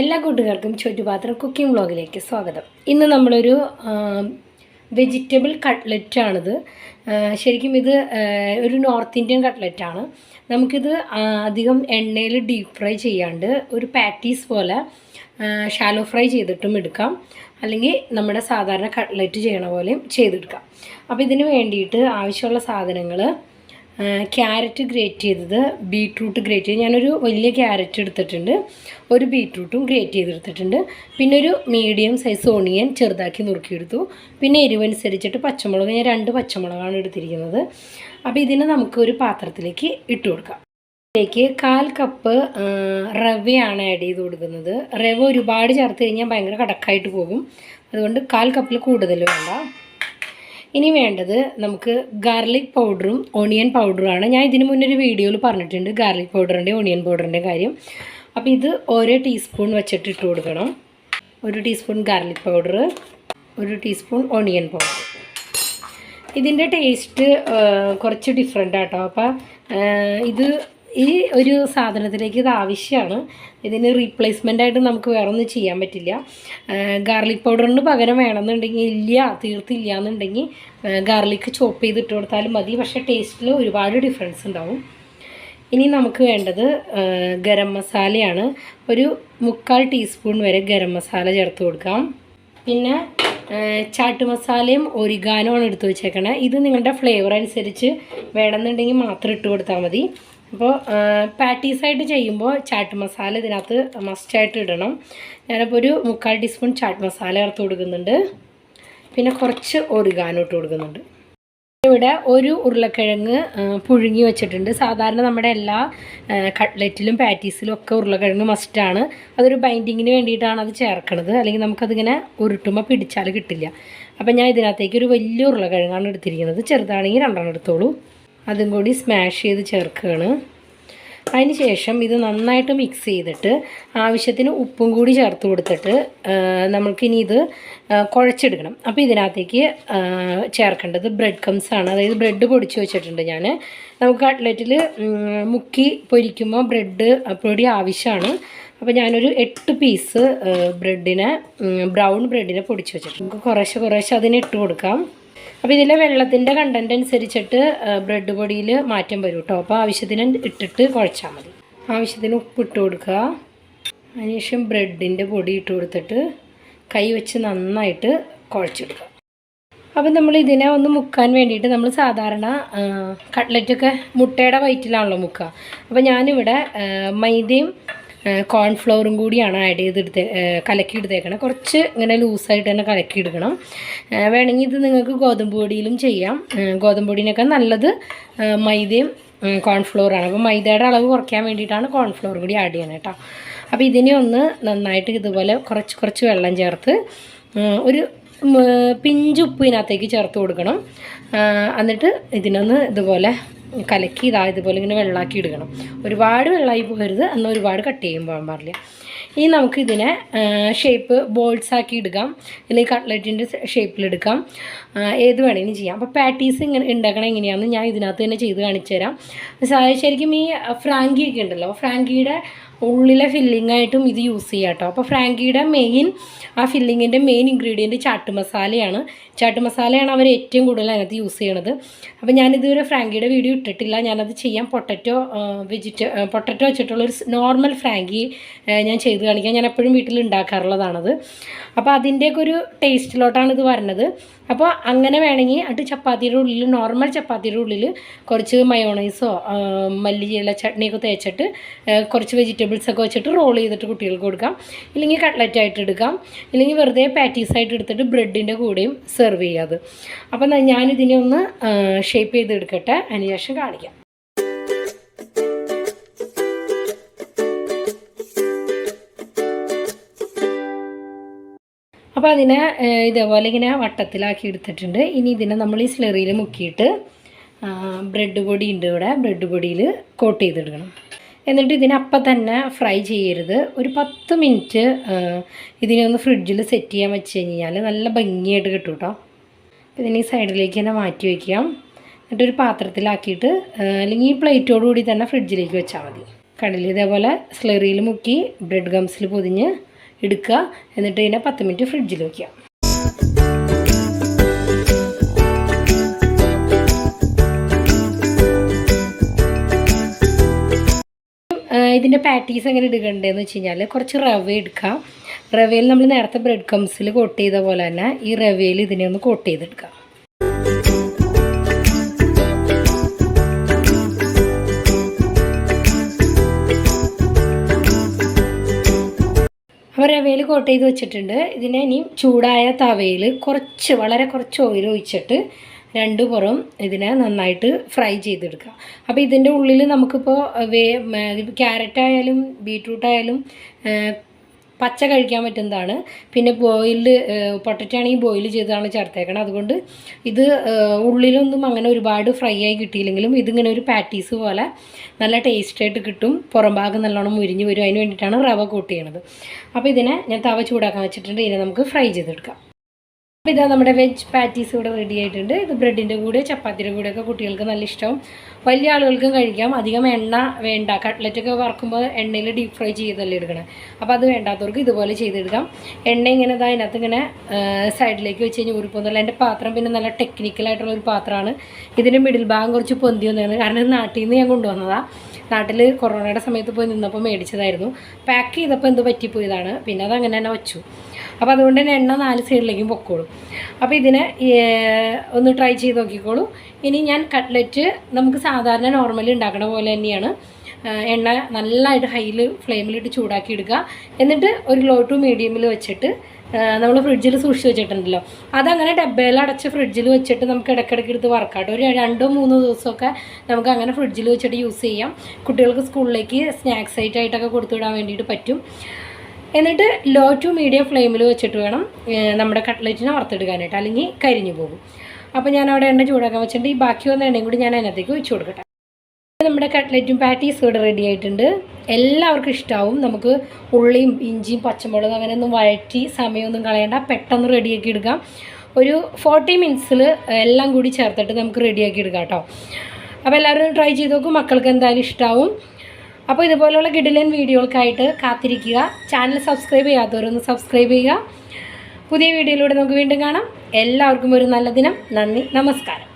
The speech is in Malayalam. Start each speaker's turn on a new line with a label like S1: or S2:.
S1: എല്ലാ കൂട്ടുകാർക്കും ചുറ്റുപാത്രം കുക്കിംഗ് വ്ളോഗിലേക്ക് സ്വാഗതം. ഇന്ന് നമ്മളൊരു വെജിറ്റബിൾ കട്ട്ലറ്റാണിത്. ശരിക്കും ഇത് ഒരു നോർത്ത് ഇന്ത്യൻ കട്ട്ലറ്റാണ്. നമുക്കിത് അധികം എണ്ണയിൽ ഡീപ്പ് ഫ്രൈ ചെയ്യാണ്ട് ഒരു പാറ്റീസ് പോലെ ഷാലോ ഫ്രൈ ചെയ്തിട്ടും എടുക്കാം. അല്ലെങ്കിൽ നമ്മുടെ സാധാരണ കട്ട്ലറ്റ് ചെയ്യണ പോലെയും ചെയ്തെടുക്കാം. അപ്പോൾ ഇതിന് വേണ്ടിയിട്ട് ആവശ്യമുള്ള സാധനങ്ങൾ ക്യാരറ്റ് ഗ്രേറ്റ് ചെയ്തത് ബീട്രൂട്ട് ഗ്രേറ്റ് ചെയ്ത്. ഞാനൊരു വലിയ ക്യാരറ്റ് എടുത്തിട്ടുണ്ട്. ഒരു ബീട്രൂട്ടും ഗ്രേറ്റ് ചെയ്തെടുത്തിട്ടുണ്ട്. പിന്നെ ഒരു മീഡിയം സൈസ് ഓണിയൻ ചെറുതാക്കി നുറുക്കിയെടുത്തു. പിന്നെ എരിവനുസരിച്ചിട്ട് പച്ചമുളക് ഞാൻ രണ്ട് പച്ചമുളകാണ് എടുത്തിരിക്കുന്നത്. അപ്പോൾ ഇതിനെ നമുക്ക് ഒരു പാത്രത്തിലേക്ക് ഇട്ട് കൊടുക്കാം. ഇതിലേക്ക് കാൽ കപ്പ് റവയാണ് ആഡ് ചെയ്ത് കൊടുക്കുന്നത്. റവ ഒരുപാട് ചേർത്ത് കഴിഞ്ഞാൽ ഭയങ്കര കടക്കായിട്ട് പോകും. അതുകൊണ്ട് കാൽ കപ്പിൽ കൂടുതൽ വേണ്ട. ഇനി വേണ്ടത് നമുക്ക് ഗാർലിക് പൗഡറും ഓണിയൻ പൗഡറുമാണ് ഞാൻ ഇതിന് മുന്നേ ഒരു വീഡിയോയിൽ പറഞ്ഞിട്ടുണ്ട് ഗാർലിക് പൗഡറിന്റെ ഓണിയൻ പൗഡറിന്റെ കാര്യം. അപ്പോൾ ഇത് ഓരോ ടീസ്പൂൺ വെച്ചിട്ട് ഇട്ട് കൊടുക്കണം. ഒരു ടീസ്പൂൺ ഗാർലിക് പൗഡർ ഒരു ടീസ്പൂൺ ഓണിയൻ പൗഡർ ഇതിന്റെ ടേസ്റ്റ് കുറച്ച് ഡിഫറെന്റ് ആട്ടോ. അപ്പോൾ ഇത് ഈ ഒരു സാധനത്തിലേക്ക് ഇത് ആവശ്യമാണ്. ഇതിന് റീപ്ലേസ്മെന്റ് ആയിട്ട് നമുക്ക് വേറെ ഒന്നും ചെയ്യാൻ പറ്റില്ല. ഗാർലിക് പൗഡറിന് പകരം വേണമെന്നുണ്ടെങ്കിൽ ഇല്ല തീർത്തില്ല എന്നുണ്ടെങ്കിൽ ഗാർലിക് ചോപ്പ് ചെയ്തിട്ട് കൊടുത്താലും മതി. പക്ഷേ ടേസ്റ്റിൽ ഒരുപാട് ഡിഫറൻസ് ഉണ്ടാവും. ഇനി നമുക്ക് വേണ്ടത് ഗരം മസാലയാണ്. ഒരു മുക്കാൽ ടീസ്പൂൺ വരെ ഗരം മസാല ചേർത്ത് കൊടുക്കാം. പിന്നെ ചാട്ട് മസാലയും ഒരിഗാനോ ആണ് എടുത്ത് വെച്ചേക്കണേ. ഇത് നിങ്ങളുടെ ഫ്ലേവർ അനുസരിച്ച് വേണമെന്നുണ്ടെങ്കിൽ മാത്രം ഇട്ട് കൊടുത്താൽ മതി. അപ്പോൾ പാറ്റീസായിട്ട് ചെയ്യുമ്പോൾ ചാട്ട് മസാല ഇതിനകത്ത് മസ്റ്റായിട്ട് ഇടണം. ഞാനപ്പോൾ ഒരു മുക്കാൽ ടീസ്പൂൺ ചാട്ട് മസാല ചേർത്ത് കൊടുക്കുന്നുണ്ട്. പിന്നെ കുറച്ച് ഒറിഗാനോ ഇട്ട് കൊടുക്കുന്നുണ്ട്. ഇവിടെ ഒരു ഉരുളക്കിഴങ്ങ് പുഴുങ്ങി വെച്ചിട്ടുണ്ട്. സാധാരണ നമ്മുടെ എല്ലാ കട്ട്ലറ്റിലും പാറ്റീസിലും ഒക്കെ ഉരുളക്കിഴങ്ങ് മസ്റ്റാണ് അതൊരു ബൈൻഡിങ്ങിന് വേണ്ടിയിട്ടാണ് അത് ചേർക്കണത്. അല്ലെങ്കിൽ നമുക്കതിങ്ങനെ ഉരുട്ടുമ്പോൾ പിടിച്ചാൽ കിട്ടില്ല. അപ്പം ഞാൻ ഇതിനകത്തേക്ക് ഒരു വലിയ ഉരുളക്കിഴങ്ങാണ് എടുത്തിരിക്കുന്നത്. ചെറുതാണെങ്കിൽ രണ്ടെണ്ണം എടുത്തോളൂ. അതും കൂടി സ്മാഷ് ചെയ്ത് ചേർക്കുകയാണ്. ശേഷം ഇത് നന്നായിട്ട് മിക്സ് ചെയ്തിട്ട് ആവശ്യത്തിന് ഉപ്പും കൂടി ചേർത്ത് കൊടുത്തിട്ട് നമുക്കിനി ഇത് കുഴച്ചെടുക്കണം. അപ്പോൾ ഇതിനകത്തേക്ക് ചേർക്കേണ്ടത് ബ്രെഡ് കംസ് ആണ്. അതായത് ബ്രെഡ് പൊടിച്ച് വെച്ചിട്ടുണ്ട് ഞാൻ നമുക്ക് കട്ട്ലറ്റിൽ മുക്കി പൊരിക്കുമ്പോൾ ബ്രെഡ് പൊടി ആവശ്യമാണ്. അപ്പോൾ ഞാനൊരു എട്ട് പീസ് ബ്രെഡിനെ ബ്രൗൺ ബ്രെഡിനെ പൊടിച്ച് വെച്ചിട്ടുണ്ട്. നമുക്ക് കുറേശ്ശെ കുറേശ്ശെ അതിനെ ഇട്ട് കൊടുക്കാം. അപ്പോൾ ഇതിലെ വെള്ളത്തിന്റെ കണ്ടന്റ് അനുസരിച്ചിട്ട് ബ്രെഡ് പൊടിയിൽ മാറ്റം വരും കേട്ടോ അപ്പോൾ ആവശ്യത്തിന് ഇട്ടിട്ട് കുഴച്ചാൽ മതി. ആവശ്യത്തിന് ഉപ്പ് ഇട്ട് കൊടുക്കുക. അതിനുശേഷം ബ്രെഡിന്റെ പൊടി ഇട്ട് കൊടുത്തിട്ട് കൈ വെച്ച് നന്നായിട്ട് കുഴച്ചെടുക്കുക. അപ്പം നമ്മൾ ഇതിനെ ഒന്ന് മുക്കാൻ വേണ്ടിയിട്ട് നമ്മൾ സാധാരണ കട്ട്ലറ്റൊക്കെ മുട്ടയുടെ വയറ്റിലാണല്ലോ മുക്കുക. അപ്പോൾ ഞാനിവിടെ മൈദയും കോൺഫ്ലവറും കൂടിയാണ് ആഡ് ചെയ്തെടുത്ത് കലക്കിയെടുത്തേക്കണം. കുറച്ച് ഇങ്ങനെ ലൂസായിട്ട് തന്നെ കലക്കി എടുക്കണം വേണമെങ്കിൽ ഇത് നിങ്ങൾക്ക് ഗോതമ്പ് പൊടിയിലും ചെയ്യാം. ഗോതമ്പ് പൊടിയിനൊക്കെ നല്ലത് മൈദയും കോൺഫ്ലവറാണ് അപ്പോൾ മൈദയുടെ അളവ് കുറയ്ക്കാൻ വേണ്ടിയിട്ടാണ് കോൺഫ്ലവർ കൂടി ആഡ് ചെയ്യണം കേട്ടോ അപ്പോൾ ഇതിനെ ഒന്ന് നന്നായിട്ട് ഇതുപോലെ കുറച്ച് കുറച്ച് വെള്ളം ചേർത്ത് ഒരു പിഞ്ചുപ്പ് ഇതിനകത്തേക്ക് ചേർത്ത് കൊടുക്കണം. എന്നിട്ട് ഇതിനൊന്ന് ഇതുപോലെ കലക്കി ഇതാ ഇതുപോലെ ഇങ്ങനെ വെള്ളമാക്കി എടുക്കണം ഒരുപാട് വെള്ളമായി പോകരുത്. എന്നാൽ ഒരുപാട് കട്ട് ചെയ്യും പോകാൻ പാടില്ല. ഇനി നമുക്കിതിനെ ഷേപ്പ് ബോൾസ് ആക്കി എടുക്കാം അല്ലെങ്കിൽ കട്ട്ലറ്റിന്റെ ഷേപ്പിലെടുക്കാം ഏത് വേണമെങ്കിലും ചെയ്യാം. അപ്പോൾ പാറ്റീസ് ഇങ്ങനെ ഉണ്ടാക്കണം എങ്ങനെയാണെന്ന് ഞാൻ ഇതിനകത്ത് തന്നെ ചെയ്ത് കാണിച്ചു തരാം ശരിക്കും ഈ ഫ്രാങ്കി ഒക്കെ ഉണ്ടല്ലോ. ഫ്രാങ്കിയുടെ ഉള്ളിലെ ഫില്ലിംഗ് ആയിട്ടും ഇത് യൂസ് ചെയ്യാം കേട്ടോ. അപ്പോൾ ഫ്രാങ്കിയുടെ മെയിൻ ആ ഫില്ലിങ്ങിന്റെ മെയിൻ ഇൻഗ്രീഡിയന്റ് ചാട്ട് മസാലയാണ്. ചാട്ട് മസാലയാണ് അവർ ഏറ്റവും കൂടുതൽ അതിനകത്ത് യൂസ് ചെയ്യണത്. അപ്പോൾ ഞാനിതുവരെ ഫ്രാങ്കിയുടെ വീഡിയോ ഇട്ടിട്ടില്ല. ഞാനത് ചെയ്യാൻ പൊട്ടറ്റോ വെജിറ്റ പൊട്ടറ്റോ വെച്ചിട്ടുള്ള ഒരു നോർമൽ ഫ്രാങ്കി ഞാൻ ചെയ്ത് കാണിക്കാം. ഞാൻ എപ്പോഴും വീട്ടിൽ ഉണ്ടാക്കാറുള്ളതാണത്. അപ്പോൾ അതിന്റെയൊക്കെ ഒരു ടേസ്റ്റിലോട്ടാണ് ഇത് വരുന്നത് അപ്പോൾ അങ്ങനെ വേണമെങ്കിൽ അത് ചപ്പാത്തിയുടെ ഉള്ളിൽ നോർമൽ ചപ്പാത്തിയുടെ ഉള്ളിൽ കുറച്ച് മയോണൈസോ മല്ലിയില ചട്നിയൊക്കെ തേച്ചിട്ട് കുറച്ച് വെജിറ്റബിൾസ് ഒക്കെ വെച്ചിട്ട് റോൾ ചെയ്തിട്ട് കുട്ടികൾക്ക് കൊടുക്കാം. ഇല്ലെങ്കിൽ കട്ട്ലറ്റ് ആയിട്ട് എടുക്കാം. ഇല്ലെങ്കിൽ വെറുതെ പാറ്റീസ് ആയിട്ട് എടുത്തിട്ട് ബ്രെഡിന്റെ കൂടെയും സെർവ് ചെയ്യാത് അപ്പോൾ ന- ഞാനിതിനെ ഒന്ന് ഷേപ്പ് ചെയ്തെടുക്കട്ടെ. അതിന് ശേഷം കാണിക്കാം. അപ്പോൾ അതിനെ ഇതേപോലെ ഇങ്ങനെ വട്ടത്തിലാക്കി എടുത്തിട്ടുണ്ട്. ഇനി ഇതിനെ നമ്മൾ ഈ സ്ലെറിയിൽ മുക്കിയിട്ട് ബ്രെഡ് പൊടി ഉണ്ട് ഇവിടെ. ബ്രെഡ് പൊടിയിൽ കോട്ട് ചെയ്തെടുക്കണം. എന്നിട്ട് ഇതിനപ്പം തന്നെ ഫ്രൈ ചെയ്യരുത്. ഒരു പത്ത് മിനിറ്റ് ഇതിനെ ഒന്ന് ഫ്രിഡ്ജിൽ സെറ്റ് ചെയ്യാൻ വെച്ച് കഴിഞ്ഞാൽ നല്ല ഭംഗിയായിട്ട് കിട്ടും കേട്ടോ. ഇതിനെ സൈഡിലേക്ക് തന്നെ മാറ്റി വയ്ക്കാം എന്നിട്ടൊരു പാത്രത്തിലാക്കിയിട്ട് അല്ലെങ്കിൽ ഈ പ്ലേറ്റോട് കൂടി തന്നെ ഫ്രിഡ്ജിലേക്ക് വെച്ചാൽ മതി. കടലിൽ ഇതേപോലെ സ്ലറിയിൽ മുക്കി ബ്രെഡ് ഗംസിൽ പൊതിഞ്ഞ് എടുക്കുക. എന്നിട്ട് ഇതിനെ പത്ത് മിനിറ്റ് ഫ്രിഡ്ജിൽ വയ്ക്കുക ഇതിന്റെ പാറ്റീസ് എങ്ങനെ ഇടുകണ്ടേന്ന് വെച്ച് കഴിഞ്ഞാൽ കുറച്ച് റവ എടുക്കാം. റവയിൽ നമ്മൾ നേരത്തെ ബ്രെഡ് കംസിൽ കോട്ട് ചെയ്ത പോലെ തന്നെ ഈ റവയിൽ ഇതിനെ ഒന്ന് കോട്ട് ചെയ്തെടുക്കാം. അപ്പോൾ റവയിൽ കോട്ട് ചെയ്ത് വെച്ചിട്ടുണ്ട്. ഇതിനെ ഇനി ചൂടായ തവയിൽ കുറച്ച് വളരെ കുറച്ച് ഓയിൽ ഒഴിച്ചിട്ട് രണ്ട് പുറം ഇതിനെ നന്നായിട്ട് ഫ്രൈ ചെയ്തെടുക്കുക. അപ്പോൾ ഇതിന്റെ ഉള്ളിൽ നമുക്കിപ്പോൾ വേ ക്യാരറ്റ് ആയാലും ആയാലും പച്ച കഴിക്കാൻ പറ്റുന്നതാണ്. പിന്നെ ബോയിൽഡ് പൊട്ടറ്റോ ആണെങ്കിൽ ബോയിൽ ചെയ്താണ് ചേർത്തേക്കണം അതുകൊണ്ട് ഇത് ഉള്ളിലൊന്നും അങ്ങനെ ഒരുപാട് ഫ്രൈ ആയി കിട്ടിയില്ലെങ്കിലും ഇതിങ്ങനെ ഒരു പാറ്റീസ് പോലെ നല്ല ടേസ്റ്റായിട്ട് കിട്ടും. പുറം ഭാഗം നല്ലോണം മുരിഞ്ഞ് വരും. അതിന് വേണ്ടിയിട്ടാണ് റവ കൂട്ട് ചെയ്യണത് അപ്പോൾ ഇതിനെ ഞാൻ തവ ചൂടാക്കാൻ വെച്ചിട്ടുണ്ട്. ഇതിനെ നമുക്ക് ഫ്രൈ ചെയ്തെടുക്കാം. അപ്പോൾ ഇതാ നമ്മുടെ വെജ് പാറ്റീസ് ഇവിടെ റെഡി ആയിട്ടുണ്ട്. ഇത് ബ്രെഡിന്റെ കൂടെ ചപ്പാത്തിയുടെ കൂടെയൊക്കെ കുട്ടികൾക്ക് നല്ല ഇഷ്ടം. വലിയ ആളുകൾക്കും കഴിക്കാം. അധികം എണ്ണ വേണ്ട. കട്ട്ലറ്റൊക്കെ വറക്കുമ്പോൾ എണ്ണയിൽ ഡീപ് ഫ്രൈ ചെയ്തല്ലേ എടുക്കണം. അപ്പോൾ അത് വേണ്ടാത്തവർക്ക് ഇതുപോലെ ചെയ്തെടുക്കാം. എണ്ണ ഇങ്ങനെ ഇതാ അതിനകത്ത് ഇങ്ങനെ സൈഡിലേക്ക് വെച്ച് കഴിഞ്ഞാൽ ഊരിപ്പോന്നല്ല എന്റെ പാത്രം പിന്നെ നല്ല ടെക്നിക്കലായിട്ടുള്ള ഒരു പാത്രമാണ്. ഇതിന്റെ മിഡിൽ ഭാഗം കുറച്ച് പൊന്തി വന്നതാണ്. കാരണം ഇത് നാട്ടിൽ നിന്ന് ഞാൻ കൊണ്ടുവന്നതാണ് നാട്ടിൽ കൊറോണയുടെ സമയത്ത് പോയി നിന്നപ്പോൾ മേടിച്ചതായിരുന്നു. പാക്ക് ചെയ്തപ്പോൾ എന്ത് പറ്റിപ്പോയതാണ്. പിന്നെ അത് അങ്ങനെ തന്നെ വെച്ചു. അപ്പോൾ അതുകൊണ്ട് തന്നെ എണ്ണ നാല് സൈഡിലേക്കും പൊക്കോളും. അപ്പോൾ ഇതിനെ ഒന്ന് ട്രൈ ചെയ്ത് നോക്കിക്കോളൂ. ഇനി ഞാൻ കട്ട്ലറ്റ് നമുക്ക് സാധാരണ നോർമലി ഉണ്ടാക്കുന്ന പോലെ തന്നെയാണ് എണ്ണ നല്ലതായിട്ട് ഹൈയിൽ ഫ്ലെയിമിലിട്ട് ചൂടാക്കി എടുക്കുക. എന്നിട്ട് ഒരു ലോ ടു മീഡിയമിൽ വെച്ചിട്ട് നമ്മൾ ഫ്രിഡ്ജിൽ സൂക്ഷിച്ച് വെച്ചിട്ടുണ്ടല്ലോ. അതങ്ങനെ ഡബ്ബയിൽ അടച്ച് ഫ്രിഡ്ജിൽ വെച്ചിട്ട് നമുക്ക് ഇടയ്ക്കിടയ്ക്ക് എടുത്ത് വർക്കൗട്ട് ഒരു രണ്ടോ മൂന്നോ ദിവസമൊക്കെ നമുക്ക് അങ്ങനെ ഫ്രിഡ്ജിൽ വെച്ചിട്ട് യൂസ് ചെയ്യാം. കുട്ടികൾക്ക് സ്കൂളിലേക്ക് സ്നാക്സ് ആയിട്ടൊക്കെ കൊടുത്തു വിടാൻ വേണ്ടിയിട്ട് പറ്റും. എന്നിട്ട് ലോ ടു മീഡിയം ഫ്ലെയിമിൽ വെച്ചിട്ട് വേണം നമ്മുടെ കട്ട്ലറ്റിനെ വറുത്തെടുക്കാനായിട്ട് അല്ലെങ്കിൽ കരിഞ്ഞു പോകും. അപ്പോൾ ഞാൻ അവിടെ എണ്ണ ചൂടാക്കാൻ വെച്ചിട്ടുണ്ട്. ഈ ബാക്കി വന്ന എണ്ണയും കൂടി ഞാൻ അതിനകത്തേക്ക് വെച്ച് കൊടുക്കട്ടെ. നമ്മുടെ കട്ട്ലറ്റും പാറ്റീസ് ഇവിടെ റെഡി ആയിട്ടുണ്ട്. എല്ലാവർക്കും ഇഷ്ടമാവും നമുക്ക് ഉള്ളിയും ഇഞ്ചിയും പച്ചമുളകും അങ്ങനെയൊന്നും വഴറ്റി സമയമൊന്നും കളയണ്ട. പെട്ടെന്ന് റെഡിയാക്കി എടുക്കാം. ഒരു ഫോർട്ടി മിനിറ്റ്സിൽ എല്ലാം കൂടി ചേർത്തിട്ട് നമുക്ക് റെഡിയാക്കി എടുക്കാം കേട്ടോ. അപ്പോൾ എല്ലാവരും ട്രൈ ചെയ്ത് നോക്കും. മക്കൾക്ക് എന്തായാലും ഇഷ്ടമാവും അപ്പോൾ ഇതുപോലെയുള്ള കിടിലൻ വീഡിയോകൾക്കായിട്ട് കാത്തിരിക്കുക. ചാനൽ സബ്സ്ക്രൈബ് ചെയ്യാത്തവരൊന്ന് സബ്സ്ക്രൈബ് ചെയ്യുക. പുതിയ വീഡിയോയിലൂടെ നമുക്ക് വീണ്ടും കാണാം. എല്ലാവർക്കും ഒരു നല്ല ദിനം. നന്ദി. നമസ്കാരം.